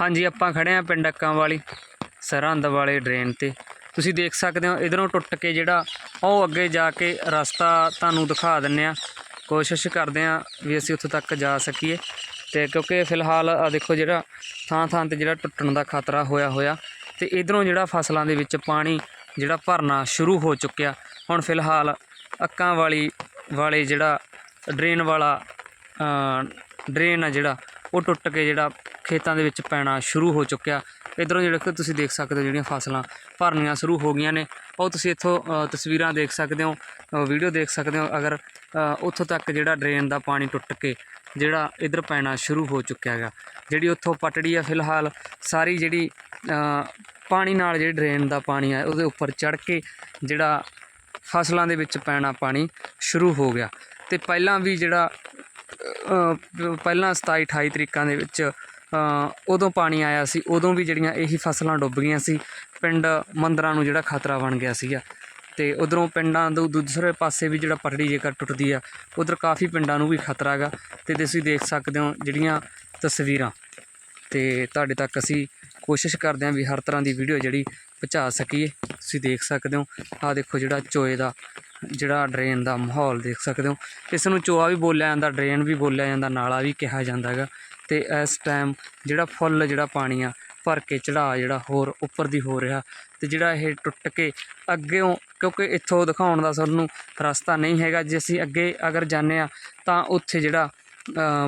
ਹਾਂਜੀ, ਆਪਾਂ ਖੜੇ ਆ ਪਿੰਡ ਅੱਕਾਂ ਵਾਲੀ ਸਰਹੰਦ ਵਾਲੇ ਡਰੇਨ ਤੇ। ਤੁਸੀਂ ਦੇਖ ਸਕਦੇ ਹੋ, ਇਧਰੋਂ ਟੁੱਟ ਕੇ ਜਿਹੜਾ ਉਹ ਅੱਗੇ ਜਾ ਕੇ ਰਸਤਾ ਤੁਹਾਨੂੰ ਦਿਖਾ ਦਿੰਨੇ ਆ ਕੋਸ਼ਿਸ਼ ਕਰਦੇ ਆ ਵੀ ਅਸੀਂ ਉੱਥੋਂ ਤੱਕ ਜਾ ਸਕੀਏ। ਤੇ ਕਿਉਂਕਿ ਫਿਲਹਾਲ ਆ ਦੇਖੋ ਜਿਹੜਾ ਥਾਂ ਥਾਂ ਤੇ ਜਿਹੜਾ ਟੁੱਟਣ ਦਾ ਖਤਰਾ ਹੋਇਆ ਹੋਇਆ। ਤੇ ਇਧਰੋਂ ਜਿਹੜਾ ਫਸਲਾਂ ਦੇ ਵਿੱਚ ਪਾਣੀ ਜਿਹੜਾ ਭਰਨਾ ਸ਼ੁਰੂ ਹੋ ਚੁੱਕਿਆ। ਹੁਣ ਫਿਲਹਾਲ ਅੱਕਾਂ ਵਾਲੀ ਵਾਲੇ ਜਿਹੜਾ ਡਰੇਨ ਵਾਲਾ ਡਰੇਨ ਆ ਜਿਹੜਾ, ਉਹ ਟੁੱਟ ਕੇ ਜਿਹੜਾ ਖੇਤਾਂ ਦੇ ਵਿੱਚ ਪੈਣਾ ਸ਼ੁਰੂ ਹੋ ਚੁੱਕਿਆ। ਇਧਰੋਂ ਜਿਹੜਾ ਕਿ ਤੁਸੀਂ ਦੇਖ ਸਕਦੇ ਹੋ, ਜਿਹੜੀਆਂ ਫਸਲਾਂ ਭਰਨੀਆਂ ਸ਼ੁਰੂ ਹੋ ਗਈਆਂ ਨੇ। ਉਹ ਤੁਸੀਂ ਇੱਥੋਂ ਤਸਵੀਰਾਂ ਦੇਖ ਸਕਦੇ ਹੋ ਵੀਡੀਓ ਦੇਖ ਸਕਦੇ ਹੋ। ਅਗਰ ਉੱਥੋਂ ਤੱਕ ਜਿਹੜਾ ਡਰੇਨ ਦਾ ਪਾਣੀ ਟੁੱਟ ਕੇ ਜਿਹੜਾ ਇਧਰ ਪੈਣਾ ਸ਼ੁਰੂ ਹੋ ਚੁੱਕਿਆ ਹੈਗਾ। ਜਿਹੜੀ ਉੱਥੋਂ ਪਟੜੀ ਆ ਫਿਲਹਾਲ, ਸਾਰੀ ਜਿਹੜੀ ਪਾਣੀ ਨਾਲ ਜਿਹੜੀ ਡਰੇਨ ਦਾ ਪਾਣੀ ਆ, ਉਹਦੇ ਉੱਪਰ ਚੜ ਕੇ ਜਿਹੜਾ ਫਸਲਾਂ ਦੇ ਵਿੱਚ ਪੈਣਾ ਪਾਣੀ ਸ਼ੁਰੂ ਹੋ ਗਿਆ। ਤੇ ਪਹਿਲਾਂ ਵੀ ਜਿਹੜਾ ਪਹਿਲਾਂ 27 28 ਤਰੀਕਾਂ ਦੇ ਵਿੱਚ ਉਦੋਂ ਪਾਣੀ ਆਇਆ ਸੀ, ਉਦੋਂ ਵੀ ਜਿਹੜੀਆਂ ਇਹੀ ਫਸਲਾਂ ਡੁੱਬ ਗਈਆਂ ਸੀ, ਪਿੰਡ ਮੰਦਰਾਂ ਨੂੰ ਜਿਹੜਾ ਖਤਰਾ ਬਣ ਗਿਆ ਸੀਗਾ। ਤੇ ਉਧਰੋਂ ਪਿੰਡਾਂ ਤੋਂ ਦੂਸਰੇ ਪਾਸੇ ਵੀ ਜਿਹੜਾ ਪਟੜੀ ਜੇਕਰ ਟੁੱਟਦੀ ਆ, ਉਧਰ ਕਾਫੀ ਪਿੰਡਾਂ ਨੂੰ ਵੀ ਖਤਰਾ ਹੈਗਾ। ਤੇ ਤੁਸੀਂ ਦੇਖ ਸਕਦੇ ਹੋ ਜਿਹੜੀਆਂ ਤਸਵੀਰਾਂ। ਤੇ ਤੁਹਾਡੇ ਤੱਕ ਅਸੀਂ ਕੋਸ਼ਿਸ਼ ਕਰਦੇ ਹਾਂ ਵੀ ਹਰ ਤਰ੍ਹਾਂ ਦੀ ਵੀਡੀਓ ਜਿਹੜੀ ਪਹੁੰਚਾ ਸਕੀਏ। ਤੁਸੀਂ ਦੇਖ ਸਕਦੇ ਹੋ, ਆਹ ਦੇਖੋ ਜਿਹੜਾ ਚੋਏ ਦਾ, ਜਿਹੜਾ ਡਰੇਨ ਦਾ ਮਾਹੌਲ ਦੇਖ ਸਕਦੇ ਹੋ। ਇਸ ਨੂੰ ਚੋਆ ਵੀ ਬੋਲਿਆ ਜਾਂਦਾ, ਡਰੇਨ ਵੀ ਬੋਲਿਆ ਜਾਂਦਾ, ਨਾਲਾ ਵੀ ਕਿਹਾ ਜਾਂਦਾ ਹੈਗਾ। ਅਤੇ ਇਸ ਟਾਈਮ ਜਿਹੜਾ ਫੁੱਲ, ਜਿਹੜਾ ਪਾਣੀ ਆ, ਭਰ ਕੇ ਚੜਾਅ ਜਿਹੜਾ ਹੋਰ ਉੱਪਰ ਦੀ ਹੋ ਰਿਹਾ ਅਤੇ ਜਿਹੜਾ ਇਹ ਟੁੱਟ ਕੇ ਅੱਗੇੋਂ ਕਿਉਂਕਿ ਇੱਥੋਂ ਦਿਖਾਉਣ ਦਾ ਸਾਨੂੰ ਰਸਤਾ ਨਹੀਂ ਹੈਗਾ, ਜੇ ਅਸੀਂ ਅੱਗੇ ਅਗਰ ਜਾਂਦੇ ਆ ਤਾਂ ਉੱਥੇ ਜਿਹੜਾ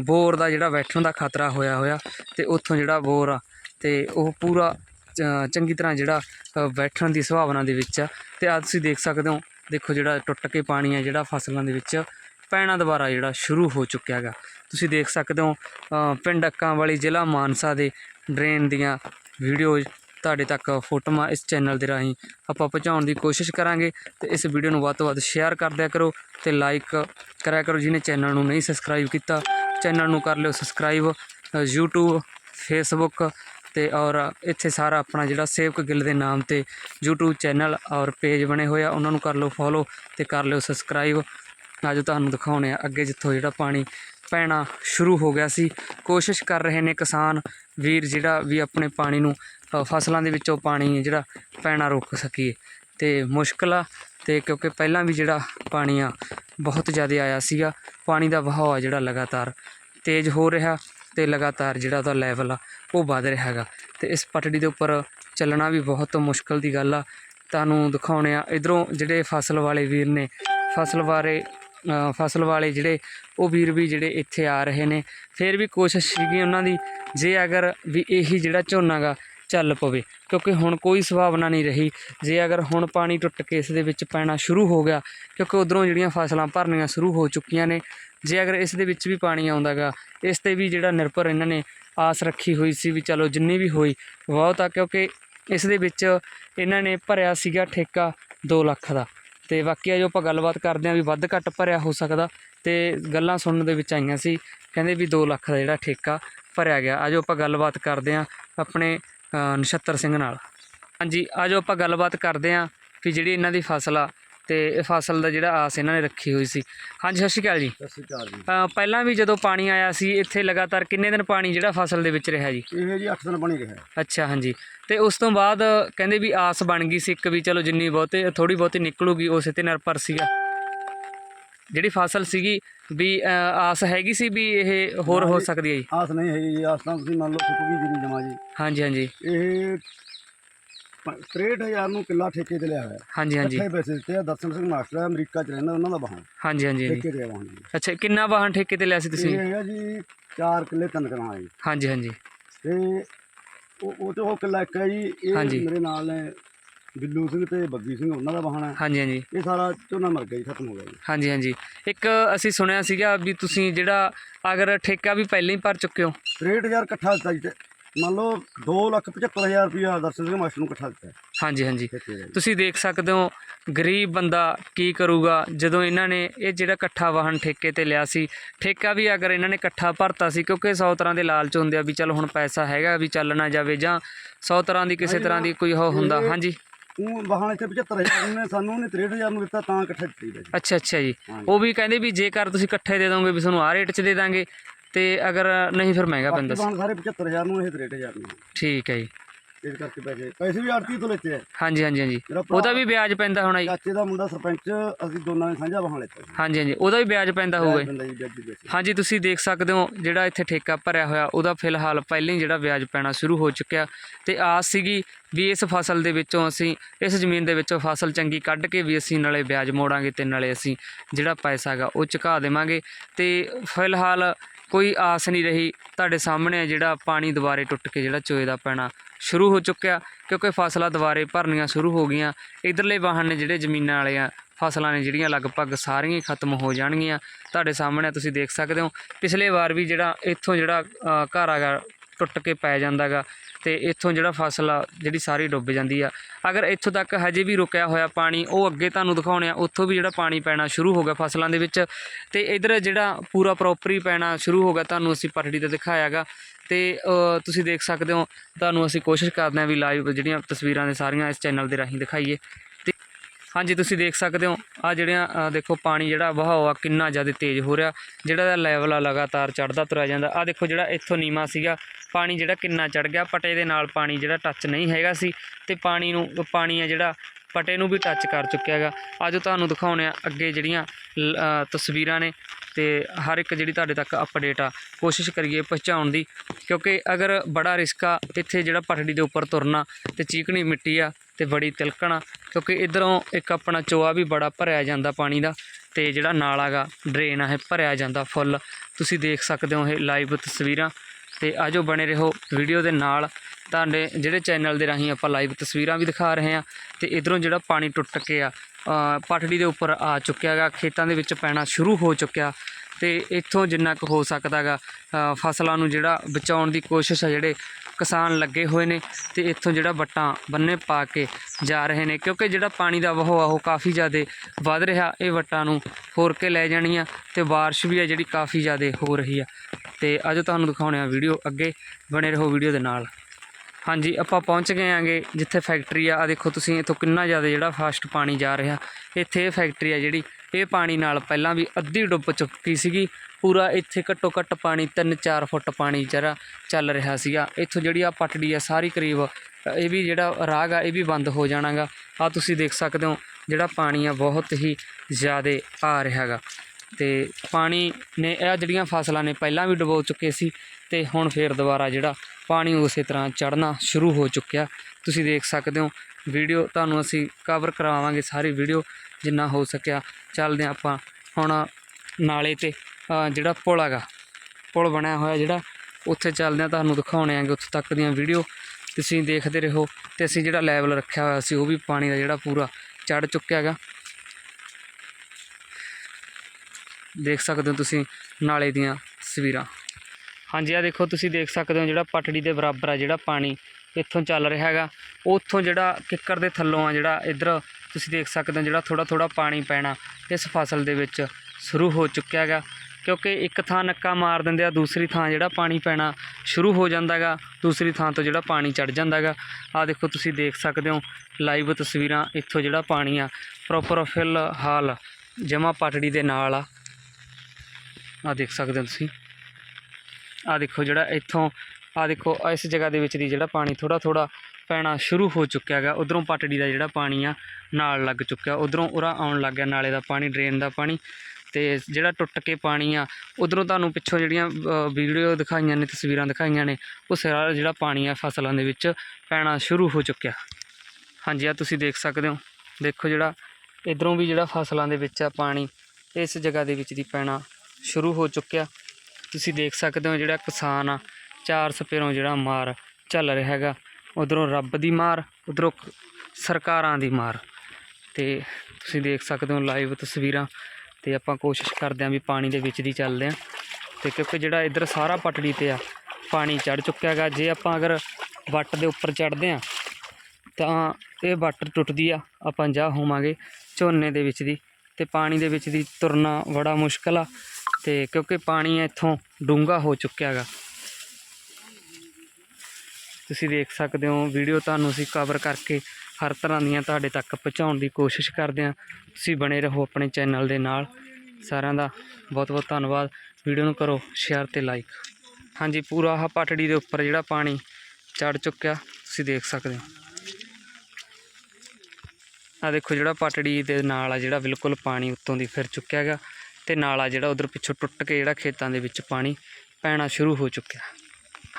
ਬੋਰ ਦਾ ਜਿਹੜਾ ਬੈਠਣ ਦਾ ਖਤਰਾ ਹੋਇਆ ਹੋਇਆ ਤੇ ਉੱਥੋਂ ਜਿਹੜਾ ਬੋਰ ਆ ਤੇ ਉਹ ਪੂਰਾ ਚੰਗੀ ਤਰ੍ਹਾਂ ਜਿਹੜਾ ਬੈਠਣ ਦੀ ਸੰਭਾਵਨਾ ਦੇ ਵਿੱਚ ਆ ਤੇ ਆ ਤੁਸੀਂ ਦੇਖ ਸਕਦੇ ਹੋ, ਦੇਖੋ ਜਿਹੜਾ ਟੁੱਟ ਕੇ ਪਾਣੀ ਆ ਜਿਹੜਾ ਫਸਲਾਂ ਦੇ ਵਿੱਚ ਪੈਣਾ ਦੁਬਾਰਾ ਜਿਹੜਾ ਸ਼ੁਰੂ ਹੋ ਚੁੱਕਿਆ ਹੈਗਾ। ਤੁਸੀਂ ਦੇਖ ਸਕਦੇ ਹੋ ਪਿੰਡ ਅੱਕਾਂ ਵਾਲੀ ਜ਼ਿਲ੍ਹਾ ਮਾਨਸਾ ਦੇ ਡਰੇਨ ਦੀਆਂ ਵੀਡੀਓਜ਼ ਤੁਹਾਡੇ ਤੱਕ ਫੋਟੋਆਂ ਇਸ ਚੈਨਲ ਦੇ ਰਾਹੀਂ ਆਪਾਂ ਪਹੁੰਚਾਉਣ ਦੀ ਕੋਸ਼ਿਸ਼ ਕਰਾਂਗੇ। ਤੇ ਇਸ ਵੀਡੀਓ ਨੂੰ ਵੱਧ ਤੋਂ ਵੱਧ ਸ਼ੇਅਰ ਕਰਦਿਆ ਕਰੋ ਤੇ ਲਾਈਕ ਕਰਿਆ ਕਰੋ ਜਿਹਨੇ ਚੈਨਲ ਨੂੰ ਨਹੀਂ ਸਬਸਕ੍ਰਾਈਬ ਕੀਤਾ ਚੈਨਲ ਨੂੰ ਕਰ ਲਿਓ ਸਬਸਕ੍ਰਾਈਬ ਅ, YouTube Facebook ਤੇ ਔਰ ਇੱਥੇ ਸਾਰਾ ਆਪਣਾ ਜਿਹੜਾ ਸੇਵਕ ਗਿੱਲ ਦੇ ਨਾਮ ਤੇ YouTube ਚੈਨਲ ਔਰ ਪੇਜ ਬਣੇ ਹੋਏ ਆ ਉਹਨਾਂ ਨੂੰ ਕਰ ਲਓ ਫੋਲੋ ਤੇ ਕਰ ਲਿਓ ਸਬਸਕ੍ਰਾਈਬ ਅੱਜ ਤੁਹਾਨੂੰ ਦਿਖਾਉਣੇ ਆ ਅੱਗੇ ਜਿੱਥੋਂ ਜਿਹੜਾ ਪਾਣੀ ਪੈਣਾ ਸ਼ੁਰੂ ਹੋ ਗਿਆ ਸੀ। ਕੋਸ਼ਿਸ਼ ਕਰ ਰਹੇ ਨੇ ਕਿਸਾਨ ਵੀਰ ਜਿਹੜਾ ਵੀ ਆਪਣੇ ਪਾਣੀ ਨੂੰ ਫਸਲਾਂ ਦੇ ਵਿੱਚੋਂ ਪਾਣੀ ਜਿਹੜਾ ਪੈਣਾ ਰੋਕ ਸਕੀਏ। ਤੇ ਮੁਸ਼ਕਲ ਆ ਤੇ ਕਿਉਂਕਿ ਪਹਿਲਾਂ ਵੀ ਜਿਹੜਾ ਪਾਣੀ ਆ ਬਹੁਤ ਜ਼ਿਆਦਾ ਆਇਆ ਸੀਗਾ, ਪਾਣੀ ਦਾ ਵਹਾਅ ਆ ਜਿਹੜਾ ਲਗਾਤਾਰ ਤੇਜ਼ ਹੋ ਰਿਹਾ ਤੇ ਲਗਾਤਾਰ ਜਿਹੜਾ ਉਹਦਾ ਲੈਵਲ ਆ ਉਹ ਵਧ ਰਿਹਾ ਹੈਗਾ। ਤੇ ਇਸ ਪਟੜੀ ਦੇ ਉੱਪਰ ਚੱਲਣਾ ਵੀ ਬਹੁਤ ਮੁਸ਼ਕਲ ਦੀ ਗੱਲ ਆ। ਤੁਹਾਨੂੰ ਦਿਖਾਉਣੇ ਆ, ਇਧਰੋਂ ਜਿਹੜੇ ਫਸਲ ਵਾਲੇ ਵੀਰ ਨੇ, ਫਸਲ ਬਾਰੇ ਫਸਲ ਵਾਲੇ ਜਿਹੜੇ ਉਹ ਵੀਰ ਵੀ ਜਿਹੜੇ ਇੱਥੇ ਆ ਰਹੇ ਨੇ। ਫਿਰ ਵੀ ਕੋਸ਼ਿਸ਼ ਸੀਗੀ ਉਹਨਾਂ ਦੀ ਜੇ ਅਗਰ ਵੀ ਇਹੀ ਜਿਹੜਾ ਝੋਨਾ ਗਾ ਚੱਲ ਪਵੇ, ਕਿਉਂਕਿ ਹੁਣ ਕੋਈ ਸੰਭਾਵਨਾ ਨਹੀਂ ਰਹੀ। ਜੇ ਅਗਰ ਹੁਣ ਪਾਣੀ ਟੁੱਟ ਕੇ ਇਸ ਦੇ ਵਿੱਚ ਪੈਣਾ ਸ਼ੁਰੂ ਹੋ ਗਿਆ, ਕਿਉਂਕਿ ਉਧਰੋਂ ਜਿਹੜੀਆਂ ਫਸਲਾਂ ਭਰਨੀਆਂ ਸ਼ੁਰੂ ਹੋ ਚੁੱਕੀਆਂ ਨੇ, ਜੇ ਅਗਰ ਇਸ ਦੇ ਵਿੱਚ ਵੀ ਪਾਣੀ ਆਉਂਦਾਗਾ ਇਸ ਤੇ ਵੀ ਜਿਹੜਾ ਨਿਰਭਰ ਇਹਨਾਂ ਨੇ ਆਸ ਰੱਖੀ ਹੋਈ ਸੀ ਵੀ ਚਲੋ ਜਿੰਨੀ ਵੀ ਹੋਈ, ਬਹੁਤ ਆ, ਕਿਉਂਕਿ ਇਸ ਦੇ ਵਿੱਚ ਇਹਨਾਂ ਨੇ ਭਰਿਆ ਸੀਗਾ ਠੇਕਾ 2 ਲੱਖ ਦਾ। ਤੇ ਬਾਕੀ ਆ ਜੋ ਆਪਾਂ ਗੱਲਬਾਤ ਕਰਦੇ ਆਂ ਵੀ ਵੱਧ ਘੱਟ ਭਰਿਆ ਹੋ ਸਕਦਾ ਤੇ ਗੱਲਾਂ ਸੁਣਨ ਦੇ ਵਿੱਚ ਆਈਆਂ ਸੀ, ਕਹਿੰਦੇ ਵੀ 2 ਲੱਖ ਦਾ ਜਿਹੜਾ ਠੇਕਾ ਭਰਿਆ ਗਿਆ। ਆਜੋ ਆਪਾਂ ਗੱਲਬਾਤ ਕਰਦੇ ਆਂ ਆਪਣੇ ਨਛੱਤਰ ਸਿੰਘ ਨਾਲ। ਹਾਂਜੀ ਆਜੋ ਆਪਾਂ ਗੱਲਬਾਤ ਕਰਦੇ ਆਂ ਵੀ ਜਿਹੜੀ ਇਹਨਾਂ ਦੀ ਫਸਲ ਆ ਤੇ ਇਹ ਫਸਲ ਦਾ ਜਿਹੜਾ ਆਸ ਇਹਨਾਂ ਨੇ ਰੱਖੀ ਹੋਈ ਸੀ। ਹਾਂਜੀ ਸਤਿ ਸ਼੍ਰੀ ਅਕਾਲ ਜੀ। ਸਤਿ ਸ਼੍ਰੀ ਅਕਾਲ ਜੀ। ਅ, ਪਹਿਲਾਂ ਵੀ ਜਦੋਂ ਪਾਣੀ ਆਇਆ ਸੀ ਇੱਥੇ ਲਗਾਤਾਰ ਕਿੰਨੇ ਦਿਨ ਪਾਣੀ ਜਿਹੜਾ ਫਸਲ ਦੇ ਵਿੱਚ ਰਿਹਾ ਜੀ? ਇਹ ਜੀ 8 ਦਿਨ ਬਣੀ ਰਿਹਾ। ਅੱਛਾ ਹਾਂਜੀ। ਤੇ ਉਸ ਤੋਂ ਬਾਅਦ ਕਹਿੰਦੇ ਵੀ ਆਸ ਬਣ ਗਈ ਸੀ ਇੱਕ ਵੀ ਚਲੋ ਜਿੰਨੀ ਬਹੁਤੇ ਥੋੜੀ ਬਹੁਤੀ ਨਿਕਲੂਗੀ ਉਸੇ ਤੇ ਨਿਰਭਰ ਸੀਗਾ। ਜਿਹੜੀ ਫਸਲ ਸੀਗੀ ਵੀ ਅ, ਆਸ ਹੈਗੀ ਸੀ ਵੀ ਇਹ ਹੋਰ ਹੋ। ਸਕਦੀ ਹੈ ਜੀ? ਆਸ ਨਹੀਂ ਹੈਗੀ ਜੀ ਆਸ ਤਾਂ ਤੁਸੀਂ ਮੰਨ ਲਓ ਸੁੱਕ ਗਈ ਜੀਰੀ ਜਮਾ ਜੀ। ਹਾਂਜੀ ਹਾਂਜੀ। ਇਹ 63000 ਨੂੰ ਕਿੱਲਾ ਠੇਕੇ ਤੇ ਲਿਆ ਹੋਇਆ। ਹਾਂਜੀ ਹਾਂਜੀ। ਇਕੱਠੇ ਪੈਸੇ ਦਿੱਤੇ ਆ ਦਰਸ਼ਨ ਸਿੰਘ ਮਾਸਟਰ ਹੈ ਅਮਰੀਕਾ ਚ ਰਹਿੰਦਾ ਉਹਨਾਂ ਦਾ ਵਾਹਨ। ਹਾਂਜੀ ਹਾਂਜੀ ਹਾਂਜੀ। ਠੇਕੇ ਤੇ ਆ ਵਾਹਨ ਜੀ। ਅੱਛਾ ਕਿੰਨਾ ਵਾਹਨ ਠੇਕੇ ਤੇ ਲਿਆ ਸੀ ਇਹ ਤੁਸੀਂ ਹੈਗਾ ਜੀ 4 ਕਿੱਲੇ ਤਿੰਨ ਕਨਾਲ ਜੀ ਹਾਂਜੀ ਹਾਂਜੀ। ਤੇ ਉਹ ਉਹ ਤੇ ਉਹ ਕਿੱਲਾ ਇੱਕ ਹੈ ਜੀ ਇਹ ਹਾਂਜੀ। ਮੇਰੇ ਨਾਲ ਨੇ ਬਿੱਲੂ ਸਿੰਘ ਤੇ ਬੱਗੀ ਸਿੰਘ ਉਹਨਾਂ ਦਾ ਵਾਹਨ ਹੈ। ਹਾਂਜੀ ਹਾਂਜੀ। ਇਹ ਸਾਰਾ ਝੋਨਾ ਮਰ ਗਿਆ ਜੀ ਖਤਮ ਹੋ ਗਿਆ ਜੀ। ਹਾਂਜੀ ਹਾਂਜੀ। ਇੱਕ ਅਸੀਂ ਸੁਣਿਆ ਸੀਗਾ ਵੀ ਤੁਸੀਂ ਜਿਹੜਾ ਅਗਰ ਠੇਕਾ ਵੀ ਪਹਿਲਾਂ ਹੀ ਭਰ ਚੁੱਕੇ ਹੋ। 63000 ਇਕੱਠਾ ਦਿੱਤਾ ਜੀ ਤੇ ਮੰਨ ਲਓ 275000 ਰੁਪਇਆ ਦਰਸ਼ਨ ਸਿੰਘ ਮਾਸਟਰ ਨੂੰ ਇਕੱਠਾ ਦਿੱਤਾ ਹਾਂਜੀ ਹਾਂਜੀ। ਠੇਕੇ ਦਾ ਜੀ। ਤੁਸੀਂ ਦੇਖ ਸਕਦੇ ਹੋ ਗਰੀਬ ਬੰਦਾ ਕੀ ਕਰੂਗਾ ਜਦੋਂ ਇਹਨਾਂ ਨੇ ਇਹ ਜਿਹੜਾ ਇਕੱਠਾ ਵਾਹਨ ਠੇਕੇ ਤੇ ਲਿਆ ਸੀ ਠੇਕਾ ਵੀ ਅਗਰ ਇਹਨਾਂ ਨੇ ਇਕੱਠਾ ਭਰਤਾ ਸੀ ਕਿਉਂਕਿ 100 ਤਰ੍ਹਾਂ ਦੇ ਲਾਲਚ ਹੁੰਦੇ ਆ ਵੀ ਚਲ ਹੁਣ ਪੈਸਾ ਹੈਗਾ ਵੀ ਚੱਲ ਨਾ ਜਾਵੇ ਜਾਂ 100 ਤਰ੍ਹਾਂ ਦੀ ਕਿਸੇ ਤਰ੍ਹਾਂ ਦੀ ਕੋਈ ਉਹ ਹੁੰਦਾ ਹਾਂਜੀ। ਉਹ ਵਾਹਨ ਇੱਥੇ 75000 ਨੇ ਸਾਨੂੰ ਉਹਨੇ 63000 ਨੂੰ ਦਿੱਤਾ ਤਾਂ ਇਕੱਠਾ ਦਿੱਤੀ ਜੀ। ਅੱਛਾ ਅੱਛਾ ਜੀ। ਹਾਂਜੀ। ਉਹ ਵੀ ਕਹਿੰਦੇ ਵੀ ਜੇਕਰ ਤੁਸੀਂ ਇਕੱਠੇ ਦੇ ਦੋਗੇ ਵੀ ਤੁਹਾਨੂੰ ਆਹ ਰੇਟ 'ਚ ਦੇ ਦਾਂਗੇ ਤੇ ਅਗਰ ਨਹੀਂ ਫਿਰ ਮਹਿੰਗਾ ਪੈਂਦਾ ਬਾਣ ਸਾਰੇ 75000 ਨੂੰ ਇਹ 63000 ਨੂੰ। ਠੀਕ ਹੈ ਜੀ। ਇਸ ਕਰਕੇ ਪੈਸੇ। ਪੈਸੇ ਵੀ ਆੜਤੀ ਤੋਂ ਲੈਤੇ ਆ। ਹਾਂਜੀ ਹਾਂਜੀ ਹਾਂਜੀ। ਉਹਦਾ ਵੀ ਵਿਆਜ ਪੈਂਦਾ ਹੋਣਾ ਜੀ। ਚਾਚੇ ਦਾ ਮੁੰਡਾ ਸਰਪੰਚ ਅਸੀਂ ਦੋਨਾਂ ਨੇ ਸਾਂਝਾ ਵਾਹਣ ਲੈਤਾ ਸੀ। ਹਾਂਜੀ ਹਾਂਜੀ। ਉਹਦਾ ਵੀ ਵਿਆਜ ਪੈਂਦਾ ਹੋਊਗਾ ਹਾਂਜੀ ਤੁਸੀਂ ਦੇਖ ਸਕਦੇ ਹੋ ਜਿਹੜਾ ਇੱਥੇ ਠੇਕਾ ਭਰਿਆ ਹੋਇਆ ਉਹਦਾ ਫਿਲਹਾਲ ਪਹਿਲਾਂ ਹੀ ਜਿਹੜਾ ਵਿਆਜ ਪੈਣਾ ਸ਼ੁਰੂ ਹੋ ਚੁੱਕਿਆ। ਤੇ ਆਸ ਸੀਗੀ ਵੀ ਇਸ ਫਸਲ ਦੇ ਵਿੱਚੋਂ ਅਸੀਂ ਇਸ ਜ਼ਮੀਨ ਦੇ ਵਿੱਚੋਂ ਫਸਲ ਚੰਗੀ ਕੱਢ ਕੇ ਵੀ ਅਸੀਂ ਨਾਲੇ ਵਿਆਜ ਮੋੜਾਂਗੇ ਤੇ ਨਾਲੇ ਅਸੀਂ ਜਿਹੜਾ ਪੈਸਾ ਹੈਗਾ ਉਹ ਚੁਕਾ ਦੇਵਾਂਗੇ। ਤੇ ਫਿਲਹਾਲ ਕੋਈ ਆਸ ਨਹੀਂ ਰਹੀ। ਤੁਹਾਡੇ ਸਾਹਮਣੇ ਹੈ ਜਿਹੜਾ ਪਾਣੀ ਦੁਬਾਰੇ ਟੁੱਟ ਕੇ ਜਿਹੜਾ ਚੋਏ ਦਾ ਪੈਣਾ ਸ਼ੁਰੂ ਹੋ ਚੁੱਕਿਆ, ਕਿਉਂਕਿ ਫਸਲਾਂ ਦੁਬਾਰੇ ਭਰਨੀਆਂ ਸ਼ੁਰੂ ਹੋ ਗਈਆਂ। ਇਧਰਲੇ ਵਾਹਨ ਨੇ ਜਿਹੜੇ ਜ਼ਮੀਨਾਂ ਵਾਲੇ ਆ, ਫਸਲਾਂ ਨੇ ਜਿਹੜੀਆਂ ਲਗਭਗ ਸਾਰੀਆਂ ਹੀ ਖਤਮ ਹੋ ਜਾਣਗੀਆਂ। ਤੁਹਾਡੇ ਸਾਹਮਣੇ ਤੁਸੀਂ ਦੇਖ ਸਕਦੇ ਹੋ। ਪਿਛਲੇ ਵਾਰ ਵੀ ਜਿਹੜਾ ਇੱਥੋਂ ਜਿਹੜਾ ਘਰ ਹੈਗਾ, ਟੁੱਟ ਕੇ ਪੈ ਜਾਂਦਾਗਾ। ਤੇ ਇੱਥੋਂ ਜਿਹੜਾ ਫਸਲ ਆ ਜਿਹੜੀ ਸਾਰੀ ਡੁੱਬ ਜਾਂਦੀ ਆ। ਅਗਰ ਇੱਥੋਂ ਤੱਕ ਹਜੇ ਵੀ ਰੁਕਿਆ ਹੋਇਆ ਪਾਣੀ ਉਹ ਅੱਗੇ ਤੁਹਾਨੂੰ ਦਿਖਾਉਣੇ ਆ ਉੱਥੋਂ ਵੀ ਜਿਹੜਾ ਪਾਣੀ ਪੈਣਾ ਸ਼ੁਰੂ ਹੋ ਗਿਆ ਫਸਲਾਂ ਦੇ ਵਿੱਚ। ਤੇ ਇਧਰ ਜਿਹੜਾ ਪੂਰਾ ਪ੍ਰੋਪਰੀ ਪੈਣਾ ਸ਼ੁਰੂ ਹੋ ਗਿਆ ਤੁਹਾਨੂੰ ਅਸੀਂ ਪਟੜੀ ਤੇ ਦਿਖਾਇਆਗਾ ਤੇ ਅ, ਤੁਸੀਂ ਦੇਖ ਸਕਦੇ ਹੋ ਤੁਹਾਨੂੰ ਅਸੀਂ ਕੋਸ਼ਿਸ਼ ਕਰਦੇ ਹਾਂ ਵੀ ਲਾਈਵ ਜਿਹੜੀਆਂ ਤਸਵੀਰਾਂ ਨੇ ਸਾਰੀਆਂ ਇਸ ਚੈਨਲ ਦੇ ਰਾਹੀਂ ਦਿਖਾਈਏ। ਤੇ ਹਾਂਜੀ ਤੁਸੀਂ ਦੇਖ ਸਕਦੇ ਹੋ ਆ ਜਿਹੜੀਆਂ ਦੇਖੋ ਪਾਣੀ ਜਿਹੜਾ ਵਹਾਅ ਆ ਕਿੰਨਾ ਜ਼ਿਆਦਾ ਤੇਜ਼ ਹੋ ਰਿਹਾ। ਜਿਹੜਾ ਦਾ ਲੈਵਲ ਆ ਲਗਾਤਾਰ ਚੜਦਾ ਤੁਰਿਆ ਜਾਂਦਾ। ਆ ਦੇਖੋ ਜਿਹੜਾ ਇੱਥੋਂ ਨੀਮਾ ਸੀਗਾ ਪਾਣੀ ਜਿਹੜਾ ਕਿੰਨਾ ਚੜ ਗਿਆ, ਪਟੇ ਦੇ ਨਾਲ ਪਾਣੀ ਜਿਹੜਾ ਟੱਚ ਨਹੀਂ ਹੈਗਾ ਸੀ ਤੇ ਪਾਣੀ ਨੂੰ, ਪਾਣੀ ਆ ਜਿਹੜਾ ਪਟੇ ਨੂੰ ਵੀ ਟੱਚ ਕਰ ਚੁੱਕਿਆ ਹੈਗਾ। ਅੱਜ ਤੁਹਾਨੂੰ ਦਿਖਾਉਣੇ ਆ ਅੱਗੇ ਜਿਹੜੀਆਂ ਲ- ਤਸਵੀਰਾਂ ਨੇ ਤੇ ਹਰ ਇੱਕ ਜਿਹੜੀ ਤੁਹਾਡੇ ਤੱਕ ਅਪਡੇਟ ਆ, ਕੋਸ਼ਿਸ਼ ਕਰੀਏ ਪਹੁੰਚਾਉਣ ਦੀ, ਕਿਉਂਕਿ ਅਗਰ ਬੜਾ ਰਿਸਕ ਆ, ਇੱਥੇ ਜਿਹੜਾ ਪਟੜੀ ਦੇ ਉੱਪਰ ਤੁਰਨਾ ਤੇ ਚੀਕਣੀ ਮਿੱਟੀ ਆ ਤੇ ਬੜੀ ਤਿਲਕਣਾ ਕਿਉਂਕਿ ਇਧਰੋਂ ਇੱਕ ਆਪਣਾ ਚੋਆ ਵੀ ਬੜਾ ਭਰਿਆ ਜਾਂਦਾ ਪਾਣੀ ਦਾ ਤੇ ਜਿਹੜਾ ਨਾਲਾ ਗਾ ਡਰੇਨ ਆ, ਇਹ ਭਰਿਆ ਜਾਂਦਾ ਫੁੱਲ। ਤੁਸੀਂ ਦੇਖ ਸਕਦੇ ਹੋ ਇਹ ਲਾਈਵ ਤਸਵੀਰਾਂ। ਤੇ ਆਜੋ ਬਣੇ ਰਹੋ ਵੀਡੀਓ ਦੇ ਨਾਲ। ਤੁਹਾਡੇ ਜਿਹੜੇ ਚੈਨਲ ਦੇ ਰਾਹੀਂ ਆਪਾਂ ਲਾਈਵ ਤਸਵੀਰਾਂ ਵੀ ਦਿਖਾ ਰਹੇ ਹਾਂ ਤੇ ਇਧਰੋਂ ਜਿਹੜਾ ਪਾਣੀ ਟੁੱਟ ਕੇ ਆ ਅ, ਪਟੜੀ ਦੇ ਉੱਪਰ ਆ ਚੁੱਕਿਆ ਗਾ ਖੇਤਾਂ ਦੇ ਵਿੱਚ ਪੈਣਾ ਸ਼ੁਰੂ ਹੋ ਚੁੱਕਿਆ। ਤੇ ਇੱਥੋਂ ਜਿੰਨਾ ਕੁ ਹੋ ਸਕਦਾ ਗਾ ਫਸਲਾਂ ਨੂੰ ਜਿਹੜਾ ਬਚਾਉਣ ਦੀ ਕੋਸ਼ਿਸ਼ ਆ ਜਿਹੜੇ ਕਿਸਾਨ ਲੱਗੇ ਹੋਏ ਨੇ ਤੇ ਇੱਥੋਂ ਜਿਹੜਾ ਵੱਟਾਂ ਬੰਨੇ ਪਾ ਕੇ ਜਾ ਰਹੇ ਨੇ, ਕਿਉਂਕਿ ਜਿਹੜਾ ਪਾਣੀ ਦਾ ਵਹਾਅ ਆ ਉਹ ਕਾਫੀ ਜ਼ਿਆਦਾ ਵੱਧ ਰਿਹਾ, ਇਹ ਵੱਟਾਂ ਨੂੰ ਹੋਰ ਕੇ ਲੈ ਜਾਣੀਆਂ ਤੇ ਬਾਰਿਸ਼ ਵੀ ਆ ਜਿਹੜੀ ਕਾਫੀ ਜ਼ਿਆਦਾ ਹੋ ਰਹੀ ਆ। ਤੇ ਅੱਜ ਤੁਹਾਨੂੰ ਦਿਖਾਉਣੇ ਆ ਵੀਡੀਓ ਅੱਗੇ, ਬਣੇ ਰਹੋ ਵੀਡੀਓ ਦੇ ਨਾਲ। ਹਾਂਜੀ, ਆਪਾਂ ਪਹੁੰਚ ਗਏ ਆਂਗੇ ਜਿੱਥੇ ਫੈਕਟਰੀ ਆ ਆ ਦੇਖੋ ਤੁਸੀਂ ਇੱਥੋਂ ਕਿੰਨਾ ਜ਼ਿਆਦਾ ਜਿਹੜਾ ਫਾਸਟ ਪਾਣੀ ਜਾ ਰਿਹਾ, ਇੱਥੇ ਇਹ ਫੈਕਟਰੀ ਆ ਜਿਹੜੀ ਇਹ ਪਾਣੀ ਨਾਲ ਪਹਿਲਾਂ ਵੀ ਅੱਧੀ ਡੁੱਬ ਚੁੱਕੀ ਸੀਗੀ। ਪੂਰਾ ਇੱਥੇ ਘੱਟੋ ਘੱਟ ਪਾਣੀ 3-4 ਫੁੱਟ ਪਾਣੀ ਜਿਹੜਾ ਚੱਲ ਰਿਹਾ ਸੀਗਾ। ਇੱਥੋਂ ਜਿਹੜੀ ਆ ਪਟੜੀ ਆ ਸਾਰੀ ਕਰੀਬ, ਇਹ ਵੀ ਜਿਹੜਾ ਰਾਗ ਆ, ਇਹ ਵੀ ਬੰਦ ਹੋ ਜਾਣਾਗਾ। ਆ ਤੁਸੀਂ ਦੇਖ ਸਕਦੇ ਹੋ, ਜਿਹੜਾ ਪਾਣੀ ਆ ਬਹੁਤ ਹੀ ਜ਼ਿਆਦਾ ਆ ਰਿਹਾ ਹੈਗਾ। ਤੇ ਪਾਣੀ ਨੇ ਇਹ ਜਿਹੜੀਆਂ ਫਸਲਾਂ ਨੇ ਪਹਿਲਾਂ ਵੀ ਡੁਬੋ ਚੁੱਕੇ ਸੀ ਤੇ ਹੁਣ ਫੇਰ ਦੁਬਾਰਾ ਜਿਹੜਾ ਪਾਣੀ ਉਸੇ ਤਰ੍ਹਾਂ ਚੜਨਾ ਸ਼ੁਰੂ ਹੋ ਚੁੱਕਿਆ। ਤੁਸੀਂ ਦੇਖ ਸਕਦੇ ਹੋ, ਵੀਡੀਓ ਤੁਹਾਨੂੰ ਅਸੀਂ ਕਵਰ ਕਰਾਵਾਂਗੇ ਸਾਰੀ ਵੀਡੀਓ। ਜਿੰਨਾ ਹੋ ਸਕਿਆ, ਚੱਲਦੇ ਹਾਂ ਆਪਾਂ ਹੁਣ ਨਾਲੇ ਤੇ ਜਿਹੜਾ ਪੁਲ ਹੈਗਾ, ਪੁਲ ਬਣਿਆ ਹੋਇਆ ਜਿਹੜਾ, ਉੱਥੇ ਚੱਲਦੇ ਹਾਂ, ਤੁਹਾਨੂੰ ਦਿਖਾਉਣੇ ਆਂਗੇ ਉੱਥੇ ਤੱਕ ਦੀਆਂ ਵੀਡੀਓ ਤੁਸੀਂ ਦੇਖਦੇ ਰਹੋ ਤੇ ਅਸੀਂ ਜਿਹੜਾ ਲੈਵਲ ਰੱਖਿਆ ਹੋਇਆ ਸੀ, ਉਹ ਵੀ ਪਾਣੀ ਦਾ ਜਿਹੜਾ ਪੂਰਾ ਚੜ ਚੁੱਕਿਆ ਹੈਗਾ। ਦੇਖ ਸਕਦੇ ਹੋ ਤੁਸੀਂ ਨਾਲੇ ਦੀਆਂ ਤਸਵੀਰਾਂ। ਹਾਂਜੀ ਆ ਦੇਖੋ, ਤੁਸੀਂ ਦੇਖ ਸਕਦੇ ਹੋ ਜਿਹੜਾ ਪਟੜੀ ਦੇ ਬਰਾਬਰ ਆ ਜਿਹੜਾ ਪਾਣੀ ਇੱਥੋਂ ਚੱਲ ਰਿਹਾ ਹੈਗਾ। ਉੱਥੋਂ ਜਿਹੜਾ ਕਿੱਕਰ ਦੇ ਥੱਲੋਂ ਆ ਜਿਹੜਾ ਇੱਧਰ ਤੁਸੀਂ ਦੇਖ ਸਕਦੇ ਹੋ ਜਿਹੜਾ ਥੋੜਾ ਥੋੜਾ ਪਾਣੀ ਪੈਣਾ ਇਸ ਫਸਲ ਦੇ ਵਿੱਚ ਸ਼ੁਰੂ ਹੋ ਚੁੱਕਿਆ ਹੈਗਾ। ਕਿਉਂਕਿ ਇੱਕ ਥਾਂ ਨੱਕਾ ਮਾਰ ਦਿੰਦੇ ਆ, ਦੂਸਰੀ ਥਾਂ ਜਿਹੜਾ ਪਾਣੀ ਪੈਣਾ ਸ਼ੁਰੂ ਹੋ ਜਾਂਦਾ ਹੈਗਾ, ਦੂਸਰੀ ਥਾਂ ਤੋਂ ਜਿਹੜਾ ਪਾਣੀ ਚੜ ਜਾਂਦਾ ਹੈਗਾ। ਆ ਦੇਖੋ ਤੁਸੀਂ ਦੇਖ ਸਕਦੇ ਹੋ, ਲਾਈਵ ਤਸਵੀਰਾਂ ਇੱਥੋਂ ਜਿਹੜਾ ਪਾਣੀ ਆ ਪ੍ਰੋਪਰ ਫਿਲ ਹਾਲ ਜਮਾ ਪਟੜੀ ਦੇ ਨਾਲ ਆ। ਆ ਦੇਖ ਸਕਦੇ ਹੋ ਤੁਸੀਂ। ਆ ਦੇਖੋ ਜਿਹੜਾ ਇੱਥੋਂ ਆ ਦੇਖੋ ਇਸ ਜਗ੍ਹਾ ਦੇ ਵਿੱਚ ਦੀ ਜਿਹੜਾ ਪਾਣੀ ਥੋੜਾ ਥੋੜਾ ਪੈਣਾ ਸ਼ੁਰੂ ਹੋ ਚੁੱਕਿਆ ਹੈਗਾ। ਉਧਰੋਂ ਪਟੜੀ ਦਾ ਜਿਹੜਾ ਪਾਣੀ ਆ, ਨਾਲ ਲੱਗ ਚੁੱਕਿਆ। ਉਧਰੋਂ ਉਰਾ ਆਉਣ ਲੱਗ ਗਿਆ ਨਾਲੇ ਦਾ ਪਾਣੀ, ਡਰੇਨ ਦਾ ਪਾਣੀ। ਤੇ ਜਿਹੜਾ ਟੁੱਟ ਕੇ ਪਾਣੀ ਆ, ਉਧਰੋਂ ਤੁਹਾਨੂੰ ਪਿੱਛੋਂ ਜਿਹੜੀਆਂ ਵੀਡੀਓ ਦਿਖਾਈਆਂ ਨੇ, ਤਸਵੀਰਾਂ ਦਿਖਾਈਆਂ ਨੇ, ਉਹ ਸਾਰਾ ਜਿਹੜਾ ਪਾਣੀ ਆ ਫਸਲਾਂ ਦੇ ਵਿੱਚ ਪੈਣਾ ਸ਼ੁਰੂ ਹੋ ਚੁੱਕਿਆ। ਹਾਂਜੀ, ਆ ਤੁਸੀਂ ਦੇਖ ਸਕਦੇ ਹੋ। ਦੇਖੋ ਜਿਹੜਾ ਇਧਰੋਂ ਵੀ ਜਿਹੜਾ ਫਸਲਾਂ ਦੇ ਵਿੱਚ ਆ ਪਾਣੀ, ਇਸ ਜਗ੍ਹਾ ਦੇ ਵਿੱਚ ਦੀ ਪੈਣਾ ਸ਼ੁਰੂ ਹੋ ਚੁੱਕਿਆ। ਤੁਸੀਂ ਦੇਖ ਸਕਦੇ ਹੋ ਜਿਹੜਾ ਕਿਸਾਨ ਆ, ਚਾਰ ਸਪੇਰੋਂ ਜਿਹੜਾ ਮਾਰ ਚੱਲ ਰਿਹਾ ਹੈਗਾ। ਉਧਰੋਂ ਰੱਬ ਦੀ ਮਾਰ, ਉਧਰੋਂ ਸਰਕਾਰਾਂ ਦੀ ਮਾਰ। ਤੇ ਤੁਸੀਂ ਦੇਖ ਸਕਦੇ ਹੋ ਲਾਈਵ ਤਸਵੀਰਾਂ ਤੇ ਆਪਾਂ ਕੋਸ਼ਿਸ਼ ਕਰਦੇ ਹਾਂ ਵੀ ਪਾਣੀ ਦੇ ਵਿੱਚ ਦੀ ਚੱਲਦੇ ਹਾਂ। ਤੇ ਕਿਉਂਕਿ ਜਿਹੜਾ ਇੱਧਰ ਸਾਰਾ ਪਟੜੀ ਤੇ ਆ, ਪਾਣੀ ਚੜ ਚੁੱਕਿਆ ਹੈਗਾ। ਜੇ ਆਪਾਂ ਅਗਰ ਵੱਟ ਦੇ ਉੱਪਰ ਚੜਦੇ ਹਾਂ, ਤਾਂ ਇਹ ਵੱਟ ਟੁੱਟਦੀ ਆ। ਆਪਾਂ ਜਾ ਹੋਵਾਂਗੇ ਝੋਨੇ ਦੇ ਵਿੱਚ ਦੀ। ਤੇ ਪਾਣੀ ਦੇ ਵਿੱਚ ਦੀ ਤੁਰਨਾ ਬੜਾ ਮੁਸ਼ਕਲ ਆ। ਤੇ ਕਿਉਂਕਿ ਪਾਣੀ ਇੱਥੋਂ ਡੂੰਘਾ ਹੋ ਚੁੱਕਿਆ ਹੈਗਾ। ਤੁਸੀਂ ਦੇਖ ਸਕਦੇ ਹੋ ਵੀਡੀਓ ਤੁਹਾਨੂੰ ਅਸੀਂ ਕਵਰ ਕਰਕੇ ਹਰ ਤਰ੍ਹਾਂ ਦੀਆਂ ਤੁਹਾਡੇ ਤੱਕ ਪਹੁੰਚਾਉਣ ਦੀ ਕੋਸ਼ਿਸ਼ ਕਰਦੇ ਹਾਂ। ਤੁਸੀਂ ਬਣੇ ਰਹੋ ਆਪਣੇ ਚੈਨਲ ਦੇ ਨਾਲ। ਸਾਰਿਆਂ ਦਾ ਬਹੁਤ ਬਹੁਤ ਧੰਨਵਾਦ। ਵੀਡੀਓ ਨੂੰ ਕਰੋ ਸ਼ੇਅਰ ਤੇ ਲਾਈਕ ਹਾਂਜੀ, ਪੂਰਾ ਆਹ ਪਟੜੀ ਦੇ ਉੱਪਰ ਜਿਹੜਾ ਪਾਣੀ ਚੜ ਚੁੱਕਿਆ, ਤੁਸੀਂ ਦੇਖ ਸਕਦੇ ਹੋ। ਆ ਦੇਖੋ ਜਿਹੜਾ ਪਟੜੀ ਦੇ ਨਾਲ ਆ, ਜਿਹੜਾ ਬਿਲਕੁਲ ਪਾਣੀ ਉੱਤੋਂ ਦੀ ਫਿਰ ਚੁੱਕਿਆ ਹੈਗਾ ਤੇ ਨਾਲਾ ਜਿਹੜਾ ਉਧਰ ਪਿੱਛੋਂ ਟੁੱਟ ਕੇ ਜਿਹੜਾ ਖੇਤਾਂ ਦੇ ਵਿੱਚ ਪਾਣੀ ਪੈਣਾ ਸ਼ੁਰੂ ਹੋ ਚੁੱਕਿਆ।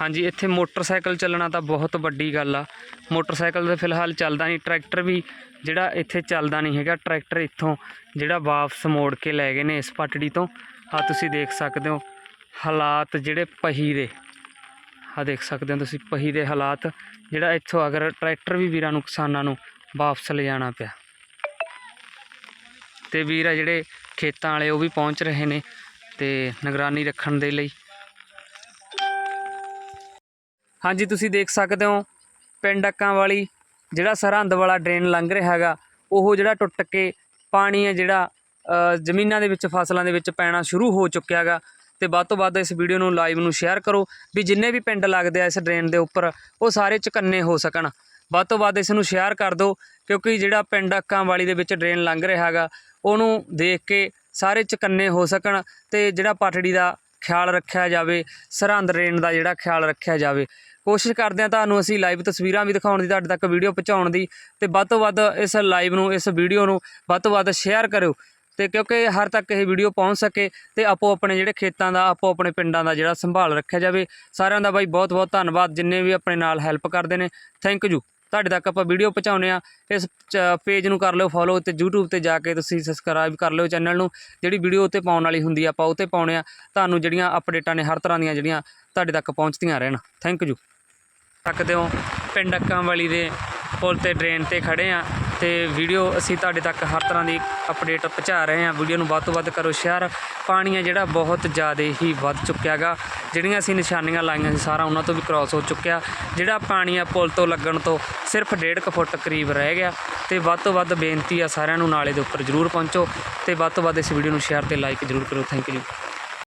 ਹਾਂਜੀ, ਇੱਥੇ ਮੋਟਰਸਾਈਕਲ ਚੱਲਣਾ ਤਾਂ ਬਹੁਤ ਵੱਡੀ ਗੱਲ ਆ। ਮੋਟਰਸਾਈਕਲ ਤਾਂ ਫਿਲਹਾਲ ਚੱਲਦਾ ਨਹੀਂ, ਟਰੈਕਟਰ ਵੀ ਜਿਹੜਾ ਇੱਥੇ ਚੱਲਦਾ ਨਹੀਂ ਹੈਗਾ, ਟਰੈਕਟਰ ਇੱਥੋਂ ਜਿਹੜਾ ਵਾਪਸ ਮੋੜ ਕੇ ਲੈ ਗਏ ਨੇ ਇਸ ਪਟੜੀ ਤੋਂ। ਆ ਤੁਸੀਂ ਦੇਖ ਸਕਦੇ ਹੋ ਹਾਲਾਤ ਜਿਹੜੇ ਪਹੀ ਦੇ। ਆ ਦੇਖ ਸਕਦੇ ਹੋ ਤੁਸੀਂ ਪਹੀ ਦੇ ਹਾਲਾਤ ਜਿਹੜਾ ਇੱਥੋਂ ਅਗਰ ਟਰੈਕਟਰ ਵੀ ਵੀਰਾਂ ਨੂੰ, ਕਿਸਾਨਾਂ ਨੂੰ ਵਾਪਸ ਲਿਜਾਣਾ ਪਿਆ। ਤੇ ਵੀਰ ਆ ਜਿਹੜੇ ਖੇਤਾਂ ਵਾਲੇ ਉਹ ਵੀ ਪਹੁੰਚ ਰਹੇ ਨੇ ਤੇ ਨਿਗਰਾਨੀ ਰੱਖਣ ਦੇ ਲਈ ਹਾਂਜੀ, ਤੁਸੀਂ ਦੇਖ ਸਕਦੇ ਹੋ ਪਿੰਡ ਅੱਕਾਂ ਵਾਲੀ ਜਿਹੜਾ ਸਰਹੰਦ ਵਾਲਾ ਡਰੇਨ ਲੰਘ ਰਿਹਾ ਹੈਗਾ, ਉਹ ਜਿਹੜਾ ਟੁੱਟ ਕੇ ਪਾਣੀ ਹੈ ਜਿਹੜਾ ਜ਼ਮੀਨਾਂ ਦੇ ਵਿੱਚ, ਫਸਲਾਂ ਦੇ ਵਿੱਚ ਪੈਣਾ ਸ਼ੁਰੂ ਹੋ ਚੁੱਕਿਆ ਹੈਗਾ। ਤੇ ਵੱਧ ਤੋਂ ਵੱਧ ਇਸ ਵੀਡੀਓ ਨੂੰ ਲਾਈਵ ਨੂੰ ਸ਼ੇਅਰ ਕਰੋ ਵੀ ਜਿੰਨੇ ਵੀ ਪਿੰਡ ਲੱਗਦੇ ਆ ਇਸ ਡਰੇਨ ਦੇ ਉੱਪਰ, ਉਹ ਸਾਰੇ ਚੁਕੰਨੇ ਹੋ ਸਕਣ। ਵੱਧ ਤੋਂ ਵੱਧ ਇਸ ਨੂੰ ਸ਼ੇਅਰ ਕਰ ਦਿਓ, ਕਿਉਂਕਿ ਜਿਹੜਾ ਪਿੰਡ ਅੱਕਾਂ ਵਾਲੀ ਦੇ ਵਿੱਚ ਡਰੇਨ ਲੰਘ ਰਿਹਾ ਹੈਗਾ, ਉਹਨੂੰ ਦੇਖ ਕੇ ਸਾਰੇ ਚੁਕੰਨੇ ਹੋ ਸਕਣ ਤੇ ਜਿਹੜਾ ਪਟੜੀ ਦਾ ਖਿਆਲ ਰੱਖਿਆ ਜਾਵੇ, ਸਰਹੰਦ ਡਰੇਨ ਦਾ ਜਿਹੜਾ ਖਿਆਲ ਰੱਖਿਆ ਜਾਵੇ। ਕੋਸ਼ਿਸ਼ ਕਰਦੇ ਹਾਂ ਤੁਹਾਨੂੰ ਅਸੀਂ ਲਾਈਵ ਤਸਵੀਰਾਂ ਵੀ ਦਿਖਾਉਣ ਦੀ, ਤੁਹਾਡੇ ਤੱਕ ਵੀਡੀਓ ਪਹੁੰਚਾਉਣ ਦੀ ਤੇ ਵੱਧ ਤੋਂ ਵੱਧ ਇਸ ਲਾਈਵ ਨੂੰ, ਇਸ ਵੀਡੀਓ ਨੂੰ ਵੱਧ ਤੋਂ ਵੱਧ ਸ਼ੇਅਰ ਕਰਿਓ ਤੇ ਕਿਉਂਕਿ ਹਰ ਤੱਕ ਇਹ ਵੀਡੀਓ ਪਹੁੰਚ ਸਕੇ ਤੇ ਆਪੋ ਆਪਣੇ ਜਿਹੜੇ ਖੇਤਾਂ ਦਾ, ਆਪੋ ਆਪਣੇ ਪਿੰਡਾਂ ਦਾ ਜਿਹੜਾ ਸੰਭਾਲ ਰੱਖਿਆ ਜਾਵੇ। ਸਾਰਿਆਂ ਦਾ ਬਾਈ ਬਹੁਤ ਬਹੁਤ ਧੰਨਵਾਦ, ਜਿੰਨੇ ਵੀ ਆਪਣੇ ਨਾਲ ਹੈਲਪ ਕਰਦੇ ਨੇ। ਥੈਂਕ ਯੂ ਤੁਹਾਡੇ ਤੱਕ ਆਪਾਂ ਵੀਡੀਓ ਪਹੁੰਚਾਉਂਦੇ ਆ ਇਸ ਪੇਜ ਨੂੰ ਕਰ ਲਿਓ ਫੋਲੋ ਤੇ YouTube ਤੇ ਜਾ ਕੇ ਤੁਸੀਂ ਸਬਸਕ੍ਰਾਈਬ ਕਰ ਲਿਓ ਚੈਨਲ ਨੂੰ। ਜਿਹੜੀ ਵੀਡੀਓ ਉੱਤੇ ਪਾਉਣ ਵਾਲੀ ਹੁੰਦੀ ਆ, ਆਪਾਂ ਉੱਤੇ ਪਾਉਣੇ ਆ। ਤੁਹਾਨੂੰ ਜਿਹੜੀਆਂ ਅਪਡੇਟਾਂ ਨੇ, ਹਰ ਤਰ੍ਹਾਂ ਦੀਆਂ ਜਿਹੜੀਆਂ ਤੁਹਾਡੇ ਤੱਕ ਪਹੁੰਚਦੀਆਂ ਰਹਿਣ। ਥੈਂਕ ਯੂ ਸਕਦੇ ਹੋ। ਪਿੰਡ ਅੱਕਾਂ ਵਾਲੀ ਦੇ ਪੁਲ ਤੇ ਡਰੇਨ ਤੇ ਖੜੇ ਆ ਤੇ ਵੀਡੀਓ ਅਸੀਂ ਤੁਹਾਡੇ ਤੱਕ ਹਰ ਤਰ੍ਹਾਂ ਦੀ ਅਪਡੇਟ ਪਹੁੰਚਾ ਰਹੇ ਹਾਂ ਵੀਡੀਓ ਨੂੰ ਵੱਧ ਤੋਂ ਵੱਧ ਕਰੋ ਸ਼ੇਅਰ ਪਾਣੀ ਆ ਜਿਹੜਾ ਬਹੁਤ ਜ਼ਿਆਦਾ ਹੀ ਵੱਧ ਚੁੱਕਿਆਗਾ। ਜਿਹੜੀਆਂ ਅਸੀਂ ਨਿਸ਼ਾਨੀਆਂ ਲਾਈਆਂ ਸੀ ਸਾਰਾ ਉਹਨਾਂ ਤੋਂ ਵੀ ਕ੍ਰਾਸ ਹੋ ਚੁੱਕਿਆ। ਜਿਹੜਾ ਪਾਣੀ ਆ ਪੁਲ ਤੋਂ ਲੱਗਣ ਤੋਂ ਸਿਰਫ 1.5 ਫੁੱਟ ਕਰੀਬ ਰਹਿ ਗਿਆ। ਤੇ ਵੱਧ ਤੋਂ ਵੱਧ ਬੇਨਤੀ ਆ ਸਾਰਿਆਂ ਨੂੰ ਨਾਲੇ ਦੇ ਉੱਪਰ ਜ਼ਰੂਰ ਪਹੁੰਚੋ। ਤੇ ਵੱਧ ਤੋਂ ਵੱਧ ਇਸ ਵੀਡੀਓ ਨੂੰ ਸ਼ੇਅਰ ਤੇ ਲਾਈਕ ਜ਼ਰੂਰ ਕਰੋ। Thank you